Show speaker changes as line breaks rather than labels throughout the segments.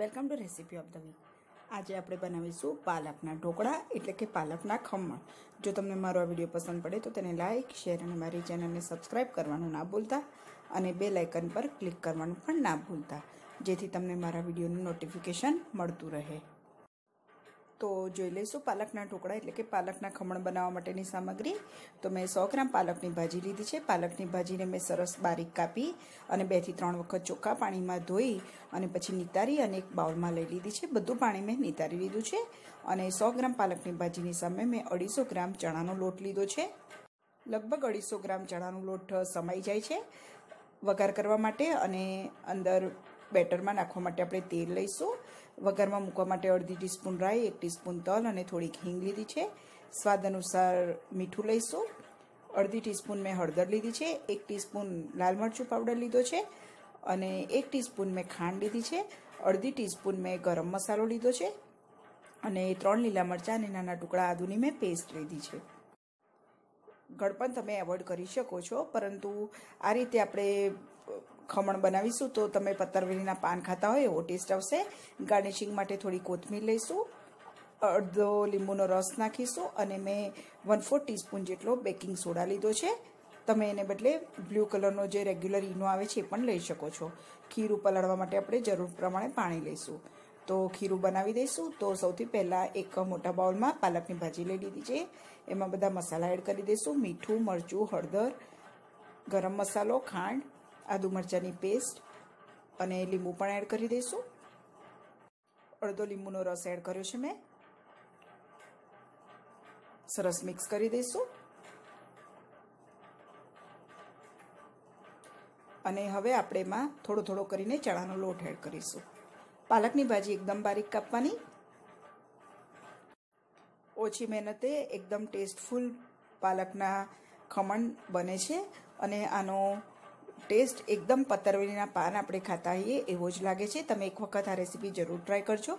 Welcome to recipe of the week. આજે આપણે બનાવીશું પાલકના ઢોકળા, એટલે કે પાલકના ખમણ. જો તમને મારો આ વીડિયો પસંદ પડે તો તેને લાઇક શેર અને મારી ચેનલને સબસ્ક્રાઇબ કરવાનું ના ભૂલતા અને બે લાઇકન પર ક્લિક કરવાનું પણ ના ભૂલતા, જેથી તમને મારા વિડીયોનું નોટિફિકેશન મળતું રહે. તો જોઈ લઈશું પાલકના ઢોકળા એટલે કે પાલકના ખમણ બનાવવા માટેની સામગ્રી. તો મેં સો ગ્રામ પાલકની ભાજી લીધી છે. પાલકની ભાજીને મેં સરસ બારીક કાપી અને બેથી ત્રણ વખત ચોખ્ખા પાણીમાં ધોઈ અને પછી નિતારી અને એક બાઉલમાં લઈ લીધી છે. બધું પાણી મેં નિતારી લીધું છે અને સો ગ્રામ પાલકની ભાજીની સામે મેં અઢીસો ગ્રામ ચણાનો લોટ લીધો છે. લગભગ અઢીસો ગ્રામ ચણાનો લોટ સમાઈ જાય છે વઘાર કરવા માટે અને અંદર બેટરમાં નાખવા માટે આપણે તેલ લઈશું. વઘારમાં મૂકવા માટે અડધી ટીસ્પૂન રાઈ, એક ટીસ્પૂન તલ અને થોડીક હિંગ લીધી છે. સ્વાદ અનુસાર મીઠું લઈશું. અડધી ટીસ્પૂન મેં હળદર લીધી છે. એક ટીસ્પૂન લાલ મરચું પાવડર લીધો છે અને એક ટીસ્પૂન મેં ખાંડ લીધી છે. અડધી ટીસ્પૂન મેં ગરમ મસાલો લીધો છે અને ત્રણ લીલા મરચાં અને નાના ટુકડા આદુની મેં પેસ્ટ લીધી છે. ગળપણ તમે એવોઇડ કરી શકો છો, પરંતુ આ રીતે આપણે ખમણ બનાવીશું તો તમે પત્તરવેલીના પાન ખાતા હોય, એવો ટેસ્ટ આવશે. ગાર્નિશિંગ માટે થોડી કોથમીર લઈશું. અડધો લીંબુનો રસ નાખીશું અને મેં વન ફોર ટીસ્પૂન જેટલો બેકિંગ સોડા લીધો છે. તમે એને બદલે બ્લુ કલરનો જે રેગ્યુલર ઈનો આવે છે એ પણ લઈ શકો છો. ખીરું પલાળવા માટે આપણે જરૂર પ્રમાણે પાણી લઈશું. તો ખીરું બનાવી દઈશું. તો સૌથી પહેલાં એક મોટા બાઉલમાં પાલકની ભાજી લઈ લીધી છે. એમાં બધા મસાલા એડ કરી દઈશું. મીઠું, મરચું, હળદર, ગરમ મસાલો, ખાંડ આદુ મરચાંની પેસ્ટ અને લીંબુ પણ એડ કરી દઈશું. અડધો લીંબુનો રસ એડ કર્યો છે મેં. સરસ મિક્સ કરી દઈશું. અને હવે આપણે એમાં થોડો થોડો કરીને ચણાનો લોટ એડ કરીશું. પાલકની ભાજી એકદમ બારીક કાપવાની. ઓછી મહેનતે એકદમ ટેસ્ટફુલ પાલકના ખમણ બને છે. અને આનો ટેસ્ટ એકદમ પતરવેલીના પાન આપણે ખાતા હોઈએ, એવો જ લાગે છે. તમે એક વખત આ રેસીપી જરૂર ટ્રાય કરજો.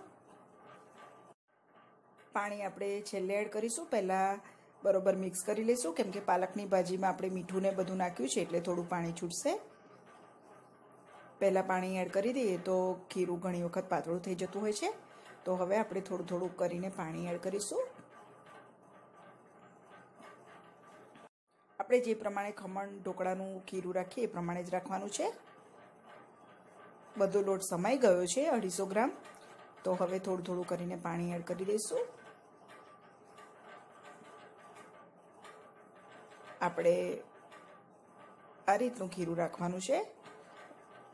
પાણી આપણે છેલ્લે એડ કરીશું. પહેલાં બરોબર મિક્સ કરી લઈશું કેમ કે પાલકની ભાજીમાં આપણે મીઠું ને બધું નાખ્યું છે, એટલે થોડું પાણી છૂટશે. પહેલાં પાણી એડ કરી દઈએ તો ખીરું ઘણી વખત પાતળું થઈ જતું હોય છે. તો હવે આપણે થોડું થોડું કરીને પાણી એડ કરીશું. આપણે જે પ્રમાણે ખમણ ઢોકળાનું ખીરું રાખીએ એ પ્રમાણે જ રાખવાનું છે. બધો લોટ સમાઈ ગયો છે, અઢીસો ગ્રામ. તો હવે થોડું થોડું કરીને પાણી એડ કરી દઈશું. આપણે આ રીતનું ખીરું રાખવાનું છે.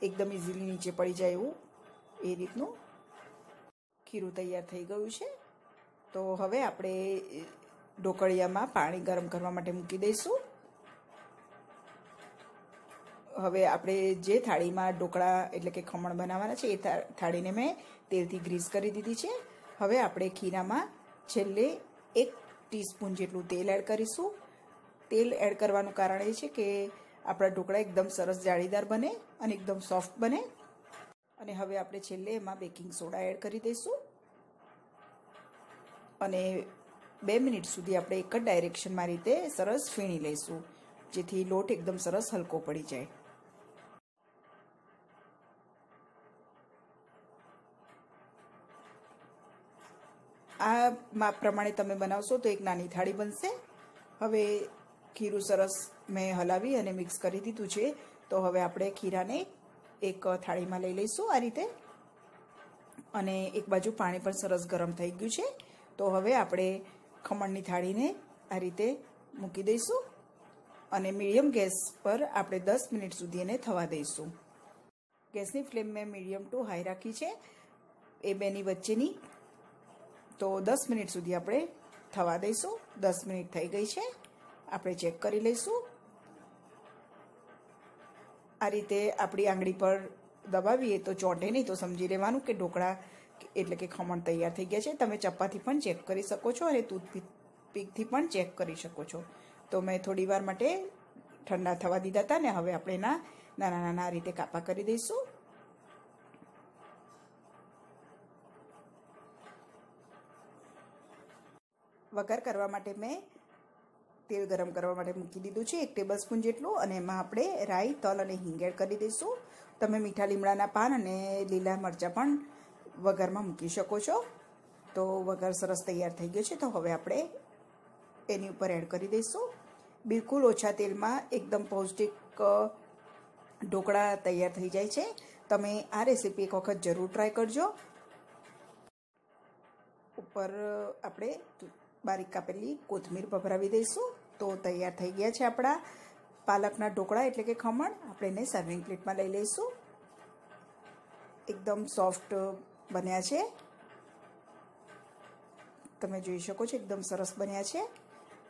એકદમ ઇઝીલી નીચે પડી જાય એવું એ રીતનું ખીરું તૈયાર થઈ ગયું છે. તો હવે આપણે ઢોકળિયામાં પાણી ગરમ કરવા માટે મૂકી દઈશું. હવે આપણે જે થાળીમાં ઢોકળા એટલે કે ખમણ બનાવવાના છે, એ થાળીને મેં તેલથી ગ્રીસ કરી દીધી છે. હવે આપણે ખીરામાં છેલ્લે એક ટીસ્પૂન જેટલું તેલ એડ કરીશું. તેલ એડ કરવાનું કારણ એ છે કે આપણા ઢોકળા એકદમ સરસ જાળીદાર બને અને એકદમ સોફ્ટ બને. અને હવે આપણે છેલ્લે એમાં બેકિંગ સોડા એડ કરી દઈશું. અને બે મિનિટ સુધી આપણે એક જ ડાયરેક્શનમાં રીતે સરસ ફીણી લઈશું, જેથી લોટ એકદમ સરસ હલકો પડી જાય. આ માપ પ્રમાણે તમે બનાવશો તો એક નાની થાળી બનશે. હવે ખીરું સરસ મેં હલાવી અને મિક્સ કરી દીધું છે. તો હવે આપણે ખીરાને એક થાળીમાં લઈ લઈશું આ રીતે. અને એક બાજુ પાણી પણ સરસ ગરમ થઈ ગયું છે. તો હવે આપણે ખમણની થાળીને આ રીતે મૂકી દઈશું. અને મીડિયમ ગેસ પર આપણે દસ મિનિટ સુધી એને થવા દઈશું. ગેસની ફ્લેમ મેં મીડિયમ ટુ હાઈ રાખી છે. એ બેની વચ્ચેની તો દસ મિનિટ સુધી આપણે થવા દઈશું. દસ મિનિટ થઈ ગઈ છે. આપણે ચેક કરી લઈશું. આ રીતે આપણી આંગળી પર દબાવીએ તો ચોંટે નહીં, તો સમજી લેવાનું કે ઢોકળા એટલે કે ખમણ તૈયાર થઈ ગયા છે. તમે ચપ્પાથી પણ ચેક કરી શકો છો અને ટૂથપીકથી પણ ચેક કરી શકો છો. તો મેં થોડી વાર માટે ઠંડા થવા દીધા હતા ને હવે આપણે એના નાના નાના રીતે કાપા કરી દઈશું. વઘાર કરવા માટે મેં તેલ ગરમ કરવા માટે મૂકી દીધું છે, એક ટેબલ સ્પૂન જેટલું, અને એમાં આપણે રાઈ, તલ અને હિંગ એડ કરી દઈશું. તમે મીઠા લીમડાના પાન અને લીલા મરચાં પણ વઘારમાં મૂકી શકો છો. તો વઘાર સરસ તૈયાર થઈ ગયો છે, તો હવે આપણે એની ઉપર એડ કરી દઈશું. બિલકુલ ઓછા તેલમાં એકદમ પૌષ્ટિક ઢોકળા તૈયાર થઈ જાય છે. તમે આ રેસીપી એક વખત જરૂર ટ્રાય કરજો. ઉપર આપણે બારીક કાપેલી, કોથમીર ભભરાવી દઈશું. તો તૈયાર થઈ ગયા છે આપણા પાલકના ઢોકળા, એટલે કે ખમણ. આપણે એને સર્વિંગ પ્લેટમાં લઈ લઈશું. એકદમ સોફ્ટ બન્યા છે. તમે જોઈ શકો છો, એકદમ સરસ બન્યા છે.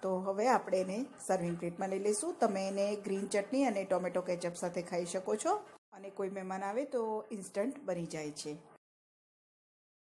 તો હવે આપણે એને સર્વિંગ પ્લેટમાં લઈ લઈશું. તમે એને ગ્રીન ચટણી અને ટોમેટો કેચઅપ સાથે ખાઈ શકો છો. અને કોઈ મહેમાન આવે તો ઇન્સ્ટન્ટ બની જાય છે.